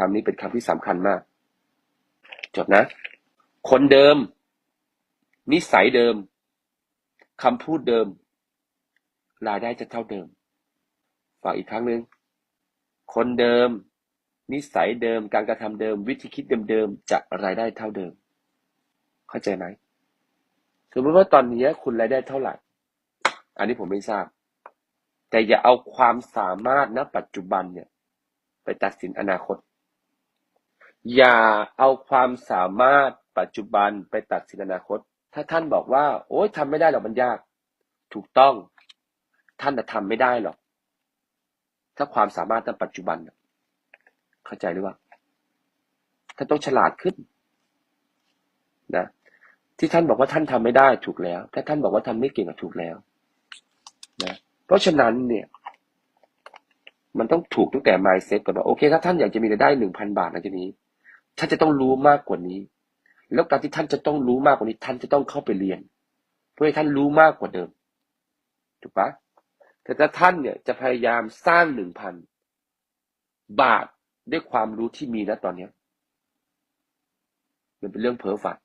คำนี้เป็นคำที่สำคัญมาก จดนะ คนเดิม นิสัยเดิมคำพูดเดิม รายได้จะเท่าเดิม ฝากอีกครั้งหนึ่งคนเดิม นิสัยเดิม การกระทำเดิม วิธีคิดเดิมๆจะรายได้เท่าเดิม เข้าใจไหมสมมติว่าตอนนี้คุณรายได้เท่าไหร่ อันนี้ผมไม่ทราบ แต่อย่าเอาความสามารถณปัจจุบันเนี่ย ไปตัดสินอนาคต อย่าเอาความสามารถปัจจุบันไปตัดสินอนาคต ถ้าท่านบอกว่า โอ๊ยทำไม่ได้หรอกมันยาก ถูกต้อง ท่านจะทำไม่ได้หรอก ถ้าความสามารถในปัจจุบัน เข้าใจหรือเปล่าท่านต้องฉลาดขึ้น นะ ที่ท่านบอกว่าท่านทำไม่ได้ถูกแล้ว ถ้าท่านบอกว่าทำไม่เก่งก็ถูกแล้ว นะ เพราะฉะนั้นเนี่ยมันต้องถูกตั้งแต่ mindset ก่อนว่าโอเคถ้าท่านอยากจะมีรายได้หนึ่งพันบาทหลังจากนี้ ท่านจะต้องรู้มากกว่านี้ แล้วการที่ท่านจะต้องรู้มากกว่านี้ ท่านจะต้องเข้าไปเรียน เพื่อให้ท่านรู้มากกว่าเดิม ถูกปะแต่ถ้าท่านเนี่ยจะพยายามสร้างหนึ่งพันบาทด้วยความรู้ที่มีนะตอนเนี้ยมันเป็นเรื่องเพ้อฝัน